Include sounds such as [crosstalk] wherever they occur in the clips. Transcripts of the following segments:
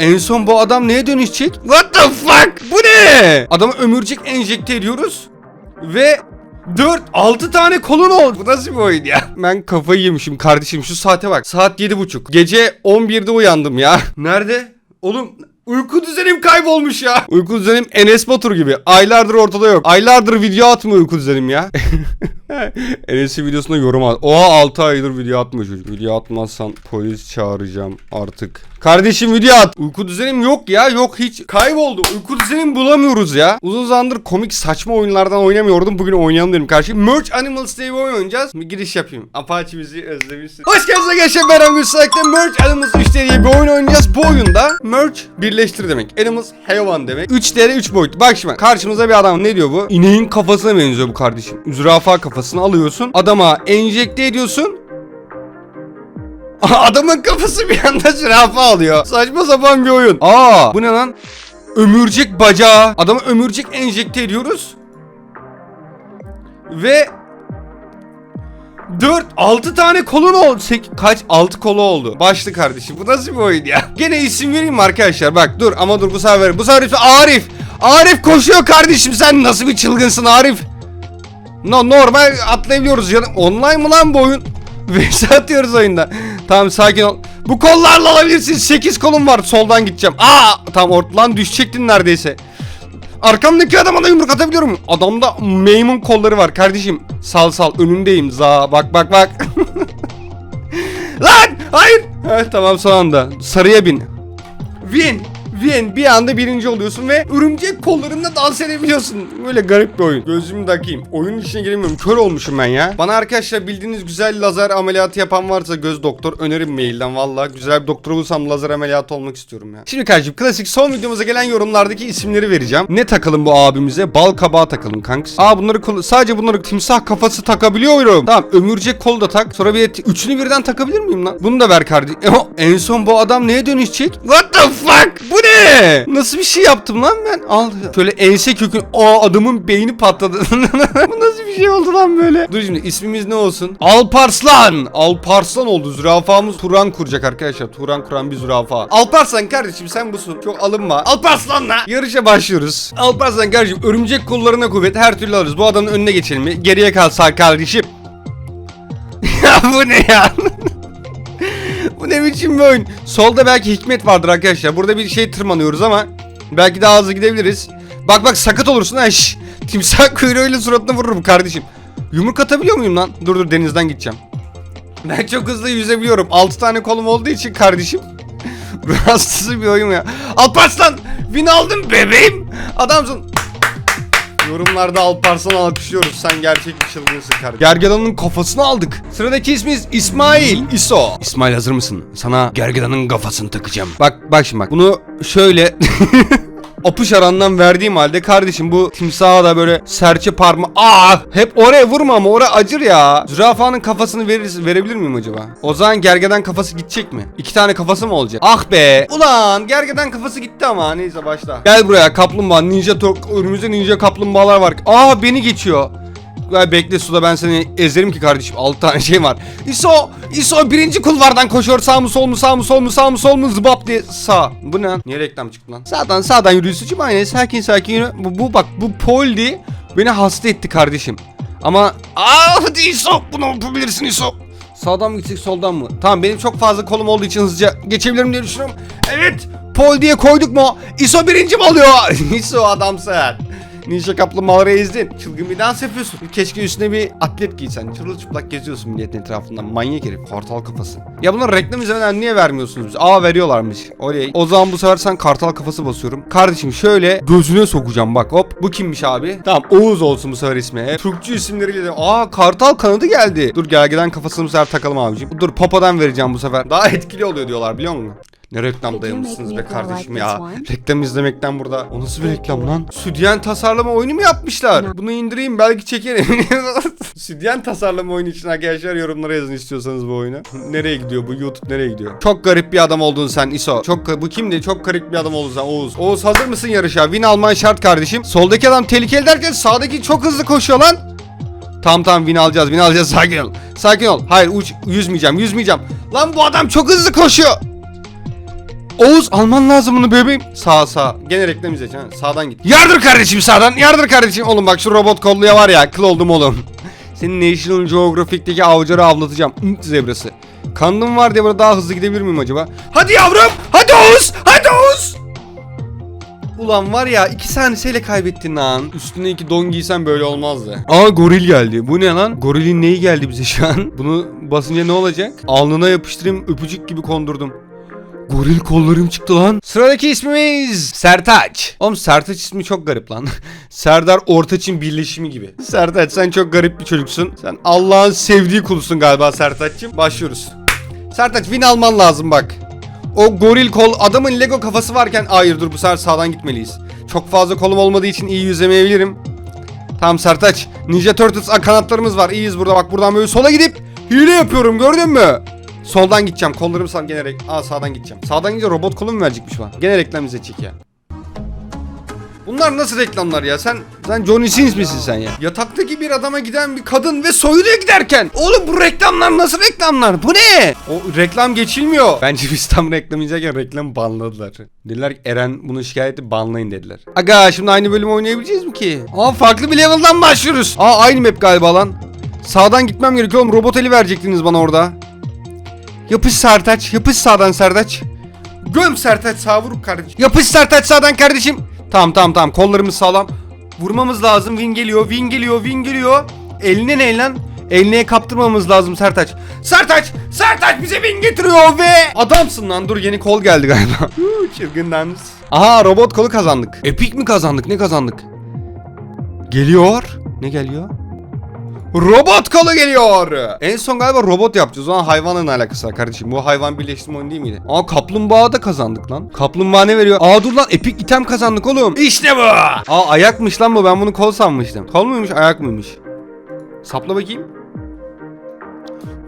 en son bu adam neye dönüşecek? What the fuck? Bu ne? Adamı ömürcek enjekte ediyoruz. Ve 4 6 tane kolun oldu. Bu nasıl bir oyun ya? Ben kafayı yemişim kardeşim. Şu saate bak. Saat 7.30. Gece 11'de uyandım ya. Nerede? Oğlum Uyku düzenim kaybolmuş ya. Uyku düzenim Enes Batur gibi. Aylardır ortada yok. Aylardır video atmıyor uyku düzenim ya. [laughs] [laughs] Enes'in videosunda yorum at. Oha 6 aydır video atmıyor çocuk. Video atmazsan polis çağıracağım artık. Kardeşim video at. Uyku düzenim yok ya. Yok hiç. Kayboldu. Uyku düzenim bulamıyoruz ya. Uzun zamandır komik saçma oyunlardan oynamıyordum. Bugün oynayalım dedim karşı. Merge Animals diye bir oyun oynayacağız. Bir giriş yapayım. Apache bizi özlemişsin. Hoş geldiniz arkadaşlar. Ben Ramgül Salak'ta Merge Animals 3D diye bir oyun oynayacağız. Bu oyunda Merge birleştir demek. Animals hayvan demek. 3D'de 3 boyut. Bak şimdi karşımıza bir adam ne diyor bu? İneğin kafasına benziyor bu kardeşim. Zürafa kafasını alıyorsun. Adama enjekte ediyorsun. [laughs] Adamın kafası bir anda zürafa alıyor. Saçma sapan bir oyun. Aa bu ne lan? Ömürcek bacağı. Adama ömürcek enjekte ediyoruz. Ve 4 6 tane kolun oldu. Kaç 6 kolu oldu. Başlı kardeşim. Bu nasıl bir oyun ya? [laughs] Gene isim vereyim arkadaşlar? Bak dur ama dur bu sefer. Bu sefer Arif. Arif koşuyor kardeşim. Sen nasıl bir çılgınsın Arif? No, normal atlayabiliyoruz canım. Online mı lan bu oyun? [laughs] Vs atıyoruz oyunda. Tamam sakin ol. Bu kollarla alabilirsin. 8 kolum var. Soldan gideceğim. Aa tam ortadan düşecektin neredeyse. Arkamdaki adama da yumruk atabiliyorum. Adamda maymun kolları var kardeşim. Sal sal önündeyim. Za bak bak bak. [laughs] Lan hayır. Evet tamam son anda. Sarıya bin. Win. Win. Bir anda birinci oluyorsun ve örümcek kollarında dans edebiliyorsun. Böyle garip bir oyun. Gözümü takayım. Oyunun içine giremiyorum. Kör olmuşum ben ya. Bana arkadaşlar bildiğiniz güzel lazer ameliyatı yapan varsa göz doktor önerin mailden valla. Güzel bir doktor bulursam lazer ameliyatı olmak istiyorum ya. Şimdi kardeşim klasik son videomuza gelen yorumlardaki isimleri vereceğim. Ne takalım bu abimize? Bal kabağı takalım kanks. Aa bunları sadece bunları timsah kafası takabiliyorum. Tamam ömürcek kol da tak. Sonra bir üçünü birden takabilir miyim lan? Bunu da ver kardeşim. [laughs] en son bu adam neye dönüşecek? What the fuck? Bu ne? Nasıl bir şey yaptım lan ben? Al. Şöyle ense kökü. Aa adamın beyni patladı. [laughs] bu nasıl bir şey oldu lan böyle? Dur şimdi ismimiz ne olsun? Alparslan. Alparslan oldu. Zürafamız Turan kuracak arkadaşlar. Turan kuran bir zürafa. Alparslan kardeşim sen busun. Çok alınma. Alparslanla yarışa başlıyoruz. Alparslan kardeşim örümcek kollarına kuvvet her türlü alırız. Bu adamın önüne geçelim mi? Geriye kalsa kardeşim. [laughs] ya bu ne ya? Bu ne biçim bir oyun? Solda belki hikmet vardır arkadaşlar. Burada bir şey tırmanıyoruz ama belki daha hızlı gidebiliriz. Bak bak sakat olursun ha şş. Timsah [laughs] kuyruğuyla suratına vururum kardeşim. Yumruk atabiliyor muyum lan? Dur dur denizden gideceğim. Ben çok hızlı yüzebiliyorum. 6 tane kolum olduğu için kardeşim. [laughs] Rahatsız bir oyun ya. Alparslan! Win aldın bebeğim. Adamsın. Yorumlarda Alparslan'ı alkışlıyoruz. Sen gerçek bir çılgınsın kardeşim. Gergedan'ın kafasını aldık. Sıradaki ismimiz İsmail. İso. İsmail hazır mısın? Sana Gergedan'ın kafasını takacağım. Bak bak şimdi bak. Bunu şöyle... [laughs] Apış arandan verdiğim halde kardeşim bu timsaha da böyle serçe parma Aa hep oraya vurma ama oraya acır ya. Zürafanın kafasını verir, verebilir miyim acaba? O zaman gergedan kafası gidecek mi? İki tane kafası mı olacak? Ah be. Ulan gergedan kafası gitti ama neyse başla. Gel buraya kaplumbağa ninja tok önümüzde ninja kaplumbağalar var. Aa beni geçiyor. Gel bekle suda ben seni ezerim ki kardeşim. 6 tane şey var. İso, İso birinci kulvardan koşuyor. Sağ mı sol mu sağ mı sol mu sağ mı sol mu zıbap diye sağ. Bu ne? Niye reklam çıktı lan? Sağdan sağdan yürüyorsun. Aynen sakin sakin yürü. Bu, bu bak bu Poldi beni hasta etti kardeşim. Ama aa hadi İso bunu yapabilirsin İso. Sağdan mı gitsek soldan mı? Tamam benim çok fazla kolum olduğu için hızlıca geçebilirim diye düşünüyorum. Evet. Pol diye koyduk mu? ISO birinci mi oluyor? [laughs] ISO adamsın. Ninja kaplumbağaları ezdin. Çılgın bir dans yapıyorsun. Keşke üstüne bir atlet giysen. Çırılçıplak geziyorsun milletin etrafında. Manyak herif. Kartal kafası. Ya bunlar reklam izlemeden niye vermiyorsunuz bize? Aa veriyorlarmış. Oley. O zaman bu sefer sen kartal kafası basıyorum. Kardeşim şöyle gözüne sokacağım bak hop. Bu kimmiş abi? Tamam Oğuz olsun bu sefer ismi. Türkçü isimleriyle de. Aa kartal kanadı geldi. Dur gergeden kafasını bu sefer takalım abicim. Dur papadan vereceğim bu sefer. Daha etkili oluyor diyorlar biliyor musun? Ne reklam dayamışsınız be kardeşim ya. Reklam izlemekten burada. O nasıl bir reklam lan? Südyen tasarlama oyunu mu yapmışlar? Bunu indireyim belki çekerim. [laughs] Südyen tasarlama oyunu için arkadaşlar yorumlara yazın istiyorsanız bu oyunu. Nereye gidiyor bu YouTube nereye gidiyor? Çok garip bir adam oldun sen İso. Çok bu kimdi? Çok garip bir adam oldun sen Oğuz. Oğuz hazır mısın yarışa? Win alman şart kardeşim. Soldaki adam tehlikeli derken sağdaki çok hızlı koşuyor lan. Tamam tamam win alacağız win alacağız sakin ol. Sakin ol. Hayır uç yüzmeyeceğim yüzmeyeceğim. Lan bu adam çok hızlı koşuyor. Oğuz alman lazım bunu bebeğim. Sağ sağ. Gene reklam izle. ha. Sağdan git. Yardır kardeşim sağdan. Yardır kardeşim. Oğlum bak şu robot kolluya var ya. Kıl oldum oğlum. [laughs] Senin National Geographic'teki avcıları avlatacağım. Zebrası. Kandım var diye burada daha hızlı gidebilir miyim acaba? Hadi yavrum. Hadi Oğuz. Hadi Oğuz. Ulan var ya iki saniyeyle kaybettin lan. Üstüne iki don giysen böyle olmazdı. Aa goril geldi. Bu ne lan? Gorilin neyi geldi bize şu an? Bunu basınca ne olacak? Alnına yapıştırayım öpücük gibi kondurdum. Goril kollarım çıktı lan. Sıradaki ismimiz Sertaç. Oğlum Sertaç ismi çok garip lan. [laughs] Serdar Ortaç'ın birleşimi gibi. Sertaç sen çok garip bir çocuksun. Sen Allah'ın sevdiği kulusun galiba Sertaç'cığım. Başlıyoruz. Sertaç win alman lazım bak. O goril kol adamın Lego kafası varken hayır dur bu sefer sağdan gitmeliyiz. Çok fazla kolum olmadığı için iyi yüzemeyebilirim. Tamam Sertaç. Ninja Turtles kanatlarımız var. İyiyiz burada bak buradan böyle sola gidip hile yapıyorum gördün mü? Soldan gideceğim. Kollarım sağ gene rek- Aa sağdan gideceğim. Sağdan gidince robot kolum mu verecekmiş bana? Gene reklam izleyecek ya. Bunlar nasıl reklamlar ya? Sen sen Johnny Sins misin sen ya? Yataktaki bir adama giden bir kadın ve soyuluyor giderken. Oğlum bu reklamlar nasıl reklamlar? Bu ne? O reklam geçilmiyor. Bence biz tam reklam izlerken reklam banladılar. Dediler ki Eren bunu şikayet edip banlayın dediler. Aga şimdi aynı bölümü oynayabileceğiz mi ki? Aa farklı bir level'dan başlıyoruz. Aa aynı map galiba lan. Sağdan gitmem gerekiyor oğlum. Robot eli verecektiniz bana orada. Yapış Sertaç. Yapış sağdan Sertaç. Göm Sertaç sağ vur kardeşim. Yapış Sertaç sağdan kardeşim. Tamam tamam tamam kollarımız sağlam. Vurmamız lazım. Win geliyor. Win geliyor. Win geliyor. Eline ne lan? Eline kaptırmamız lazım Sertaç. Sertaç! Sertaç bize win getiriyor ve... Adamsın lan dur yeni kol geldi galiba. [laughs] Huu, Çılgın dans. Aha robot kolu kazandık. Epik mi kazandık? Ne kazandık? Geliyor. Ne geliyor? Robot kolu geliyor. En son galiba robot yapacağız. O hayvanla ne alakası var kardeşim? Bu hayvan birleştirme oyunu değil miydi? Aa kaplumbağa da kazandık lan. Kaplumbağa ne veriyor? Aa dur lan epik item kazandık oğlum. İşte bu. Aa ayakmış lan bu. Ben bunu kol sanmıştım. Kol muymuş ayak mıymış? Sapla bakayım.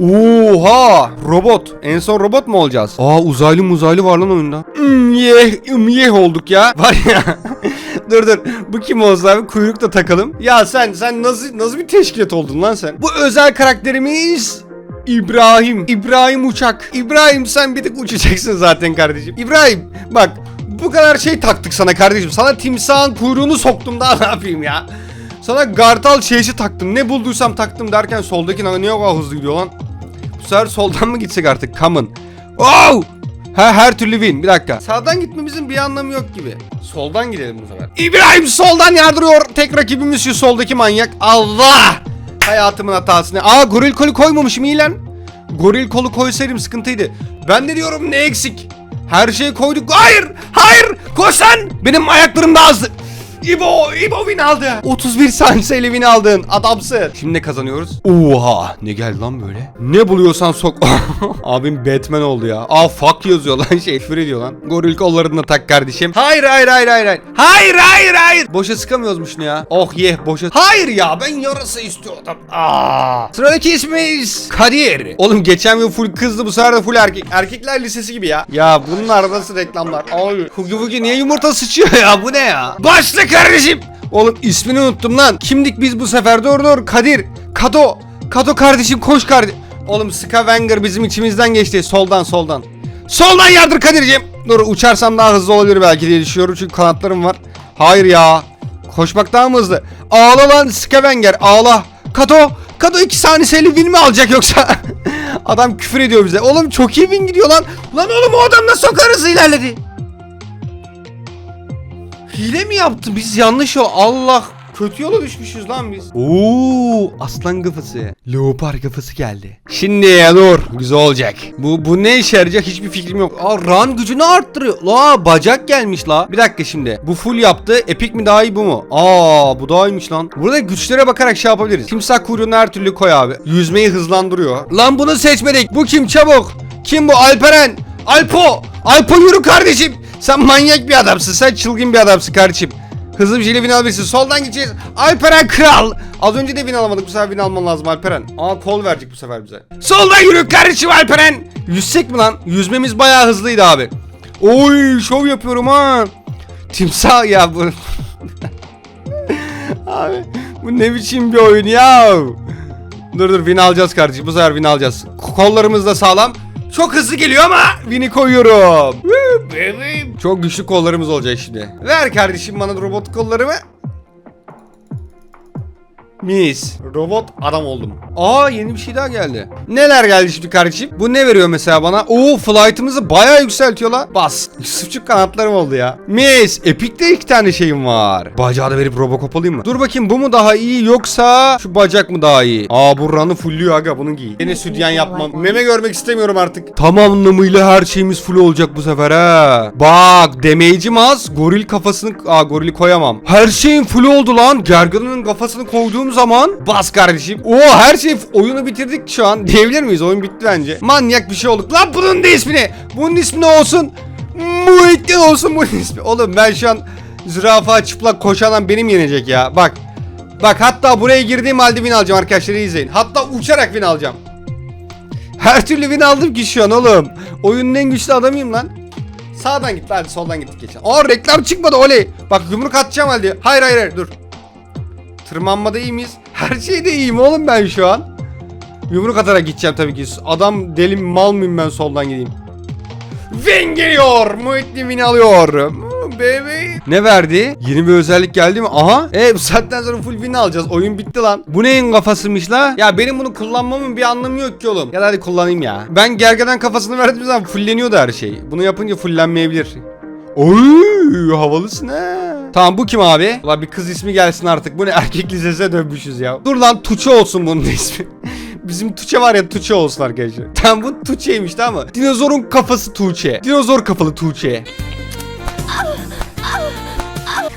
Oha! Robot. En son robot mu olacağız? Aa uzaylı muzaylı var lan oyunda. Hmm, yeh, hmm, yeh olduk ya. Var ya. [laughs] dur dur. Bu kim olsa abi kuyruk da takalım. Ya sen sen nasıl nasıl bir teşkilat oldun lan sen? Bu özel karakterimiz İbrahim. İbrahim Uçak. İbrahim sen bir tık uçacaksın zaten kardeşim. İbrahim bak bu kadar şey taktık sana kardeşim. Sana timsahın kuyruğunu soktum daha [laughs] ne yapayım ya? Sana gartal şeysi taktım. Ne bulduysam taktım derken soldaki niye o hızlı gidiyor lan? Bu sefer soldan mı gitsek artık? Common. Oh! Ha, her türlü win. Bir dakika. Sağdan gitmemizin bir anlamı yok gibi. Soldan gidelim bu sefer. İbrahim soldan yardırıyor. Tek rakibimiz şu soldaki manyak. Allah! Hayatımın hatasını. Aa goril kolu koymamışım iyi lan. Goril kolu koysaydım sıkıntıydı. Ben de diyorum ne eksik? Her şeyi koyduk. Hayır! Hayır! Koş lan! Benim ayaklarım daha hızlı. İbo, İbo win aldı. 31 saniyeyle win aldın. Adamsın. Şimdi ne kazanıyoruz? Oha, ne geldi lan böyle? Ne buluyorsan sok. [laughs] Abim Batman oldu ya. Aa fuck yazıyor lan [laughs] şey küfür ediyor lan. Goril kollarını tak kardeşim. Hayır hayır hayır hayır hayır. Hayır hayır. Boşa sıkamıyoruz şunu ya. Oh yeh boşa. Hayır ya ben yarısı istiyordum. Aa. Sıradaki ismimiz Kadir. Oğlum geçen yıl full kızdı bu sefer de full erkek. Erkekler lisesi gibi ya. Ya bunlar nasıl reklamlar? Ay. Hugi Hugi niye yumurta sıçıyor ya? Bu ne ya? Başla kardeşim. Oğlum ismini unuttum lan. Kimdik biz bu sefer? Dur dur. Kadir. Kado. Kado kardeşim koş kardeşim. Oğlum Scavenger bizim içimizden geçti. Soldan soldan. Soldan yardır Kadir'ciğim. Dur uçarsam daha hızlı olabilir belki diye düşünüyorum çünkü kanatlarım var. Hayır ya. Koşmak daha mı hızlı? Ağla lan Scavenger ağla. Kado. Kado 2 saniyeli win mi alacak yoksa? [laughs] Adam küfür ediyor bize. Oğlum çok iyi win gidiyor lan. Lan oğlum o adam nasıl o ilerledi? Hile mi yaptı? Biz yanlış o. Allah kötü yola düşmüşüz lan biz. Oo, aslan kafası. Leopar kafası geldi. Şimdi dur. Güzel olacak. Bu bu ne işe yarayacak hiçbir fikrim yok. Aa run gücünü arttırıyor. La bacak gelmiş la. Bir dakika şimdi. Bu full yaptı. Epic mi daha iyi bu mu? Aa bu daha iyiymiş lan. Burada güçlere bakarak şey yapabiliriz. Timsah kuyruğunu her türlü koy abi. Yüzmeyi hızlandırıyor. Lan bunu seçmedik. Bu kim çabuk? Kim bu? Alperen. Alpo. Alpo yürü kardeşim. Sen manyak bir adamsın. Sen çılgın bir adamsın kardeşim. Hızlı bir şeyle bin alabilirsin. Soldan gideceğiz. Alperen kral. Az önce de bin alamadık. Bu sefer bin alman lazım Alperen. Aa kol verecek bu sefer bize. Soldan yürü kardeşim Alperen. Yüzsek mi lan? Yüzmemiz bayağı hızlıydı abi. Oy şov yapıyorum ha. Timsah ya bu. [laughs] abi bu ne biçim bir oyun ya. Dur dur win alacağız kardeşim. Bu sefer win alacağız. Kollarımız da sağlam. Çok hızlı geliyor ama Win'i koyuyorum. Çok güçlü kollarımız olacak şimdi. Ver kardeşim bana robot kollarımı. Mis. Robot adam oldum. Aa yeni bir şey daha geldi. Neler geldi şimdi kardeşim? Bu ne veriyor mesela bana? Oo flight'ımızı bayağı yükseltiyor la. Bas. Yusufçuk kanatlarım oldu ya. Mis. Epic'te iki tane şeyim var. Bacağı da verip Robocop alayım mı? Dur bakayım bu mu daha iyi yoksa şu bacak mı daha iyi? Aa bu run'ı fullüyor aga bunu giy. Yine sütyen yapmam. Meme görmek istemiyorum artık. Tam anlamıyla her şeyimiz full olacak bu sefer ha. Bak damage'im az. Goril kafasını... Aa gorili koyamam. Her şeyin full oldu lan. Gergedanın kafasını koyduğum zaman bas kardeşim. Oo her şey oyunu bitirdik şu an. Diyebilir miyiz? Oyun bitti bence. Manyak bir şey olduk. Lan bunun da ismini. Bunun ismi ne olsun? Muhittin olsun bunun ismi. Oğlum ben şu an zürafa çıplak koşanan benim yenecek ya. Bak. Bak hatta buraya girdiğim halde win alacağım arkadaşlar izleyin. Hatta uçarak win alacağım. Her türlü win aldım ki şu an oğlum. Oyunun en güçlü adamıyım lan. Sağdan git hadi soldan gittik geçen. Aa reklam çıkmadı oley. Bak yumruk atacağım halde. Hayır hayır hayır dur. Tırmanmada iyi miyiz? Her şeyde iyiyim oğlum ben şu an. Yumruk atarak gideceğim tabii ki. Adam deli mal mıyım ben soldan gideyim. Win geliyor. Muhittin win alıyor. Baby. Ne verdi? Yeni bir özellik geldi mi? Aha. E bu saatten sonra full win alacağız. Oyun bitti lan. Bu neyin kafasıymış la? Ya benim bunu kullanmamın bir anlamı yok ki oğlum. Ya hadi kullanayım ya. Ben gergeden kafasını verdiğim zaman fulleniyordu her şey. Bunu yapınca fullenmeyebilir. Oy havalısın ha. Tamam bu kim abi? Ulan bir kız ismi gelsin artık. Bu ne [laughs] erkek lisesine dönmüşüz ya. Dur lan Tuğçe olsun bunun ismi. [laughs] Bizim Tuğçe var ya Tuğçe olsun arkadaşlar. [laughs] Tamam bu Tuğçe'ymiş tamam mı? Dinozorun kafası Tuğçe. Dinozor kafalı Tuğçe.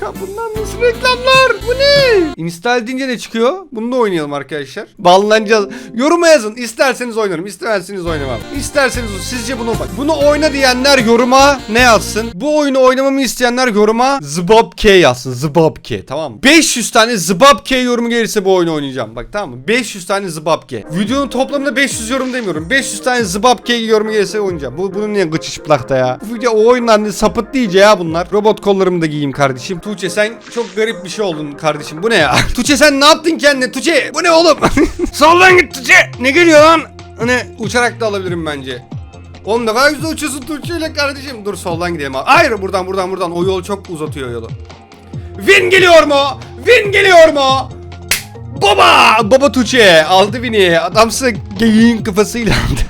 Ya nasıl reklamlar? Bu ne? Install deyince ne çıkıyor? Bunu da oynayalım arkadaşlar. Bağlanacağız. Yoruma yazın. İsterseniz oynarım. istemezseniz oynamam. İsterseniz sizce bunu bak. Bunu oyna diyenler yoruma ne yazsın? Bu oyunu oynamamı isteyenler yoruma Zbobk yazsın. Zbobk tamam mı? 500 tane Zbobk yorumu gelirse bu oyunu oynayacağım. Bak tamam mı? 500 tane Zbobk. Videonun toplamında 500 yorum demiyorum. 500 tane Zbobk yorumu gelirse oynayacağım. Bu bunun niye gıçı çıplakta ya? Bu video o oyundan sapıt diyece ya bunlar. Robot kollarımı da giyeyim kardeşim. Tuğçe sen çok garip bir şey oldun kardeşim. Bu ne ya? [laughs] Tuğçe sen ne yaptın kendine? Tuğçe bu ne oğlum? [laughs] Soldan git Tuğçe. Ne geliyor lan? Hani uçarak da alabilirim bence. Oğlum ne kadar güzel uçuyorsun Tuğçe ile kardeşim. Dur soldan gidelim abi. Hayır buradan buradan buradan. O yol çok uzatıyor yolu. Win geliyor mu? Win geliyor mu? Baba! Baba Tuğçe aldı Win'i. Adamsı geyiğin kafasıyla aldı.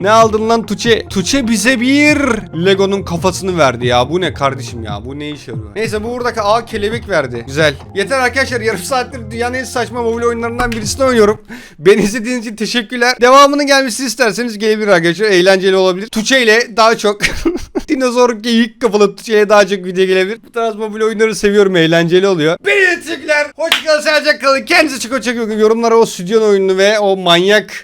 Ne aldın lan Tuğçe? Tuğçe bize bir Lego'nun kafasını verdi ya. Bu ne kardeşim ya? Bu ne işe yarıyor? Neyse bu buradaki A kelebek verdi. Güzel. Yeter arkadaşlar yarım saattir dünyanın en saçma mobil oyunlarından birisini oynuyorum. [laughs] Beni izlediğiniz için teşekkürler. Devamının gelmesini isterseniz gelebilir arkadaşlar. Eğlenceli olabilir. Tuğçe ile daha çok [laughs] dinozor geyik kafalı Tuğçe'ye daha çok video gelebilir. Bu tarz mobil oyunları seviyorum. Eğlenceli oluyor. Beni de teşekkürler. Hoşçakalın. Sağlıcakla kalın. Kendinize çok çok. Yorumlara o stüdyon oyununu ve o manyak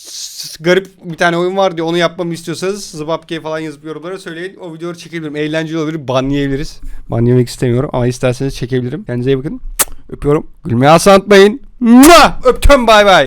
garip bir tane oyun var diye onu yapmamı istiyorsanız Zıbapke falan yazıp yorumlara söyleyin. O videoları çekebilirim. Eğlenceli olabilir. Banlayabiliriz. Banlamak istemiyorum ama isterseniz çekebilirim. Kendinize iyi bakın. Öpüyorum. Gülmeyi asla unutmayın. Öptüm bay bay.